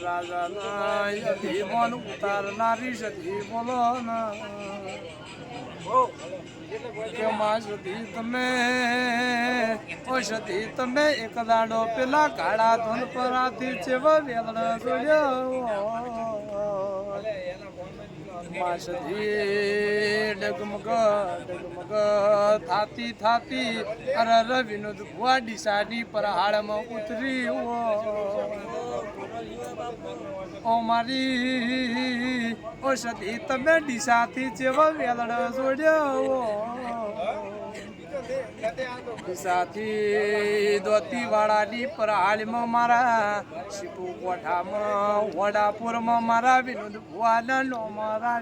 રાજાના ઉતારનારી સતી બોલો સતી તમે ઓ સતી તમે એક દાડો પેલા કાળા ધન પરાથી ચેવા વેલણ જોડ્યો માસધી ડગમગ થાતી થાતી અરર વિનોદ ભુવા ડીસાની પરહાળમાં ઉતરી ઓ મારી, ઓ સતી તમે ડીસાથી જેવા વેલણ જોડ્યો ડીસાથી દોતી વાળાની મારા, શીપુ કોઠામાં વડાપુરમાં મારા, વિનોદ મારા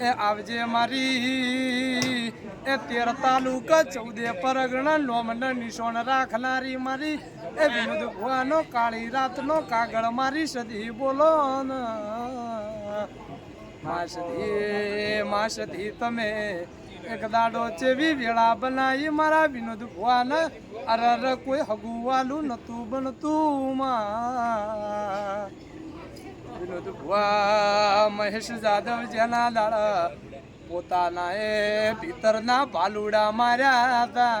એ આવજે મારી, એ તેર તાલુકા ચૌદે પરગણા લોમના નિશોણ રાખનારી મારી, એ વિનોદ ભુવાનો કાળી રાતનો કાગળ મારી સદી બોલો માસધી માસધી તમે એક દાડો ચેવી વેળા બનાવી મારા વિનોદ ભુવાના અરર કોઈ હગુવાલું નતું બનતું માં. વિનોદ ભુવા મહેશ જાદવ જેના દાડા પોતાના એ ભીતરના ભાલુડા માર્યા હતા.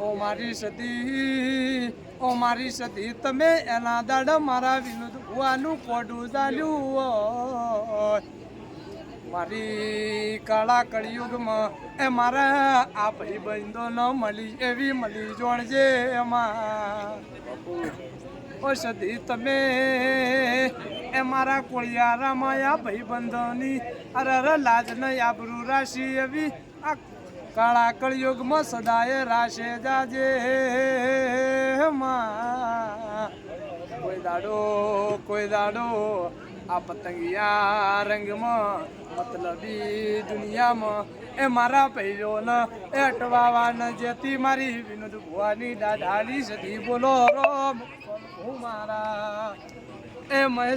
ઓ મારી સતી, ઓ મારી સતી, તમે એના દાડા મારા વિનોદ ભુવાનું કોડું ચાલ્યું મારી કાળા કળિયુગમાં એ મારા આ ભાઈ બંધો ન મળી, એવી મળી જોણજે એમાં. ઔષધિ તમે, એ મારા કોળિયારામાં આ ભાઈ બંધોની અરે લાજ ન આબરૂ રાશિ એવી. આ કાળા કળિયુગમાં સદાય રાશે જાજે માં કોઈ દાડો કોઈ દાડો આ પતંગિયા રંગમાં, મતલબી દુનિયામાં. એ મારા પહેલો એ અટવાવા ન જેતી મારી વિનોદ ભુવાની દાદાની સદી બોલો, રોમ, હું મારા. એ મહેશ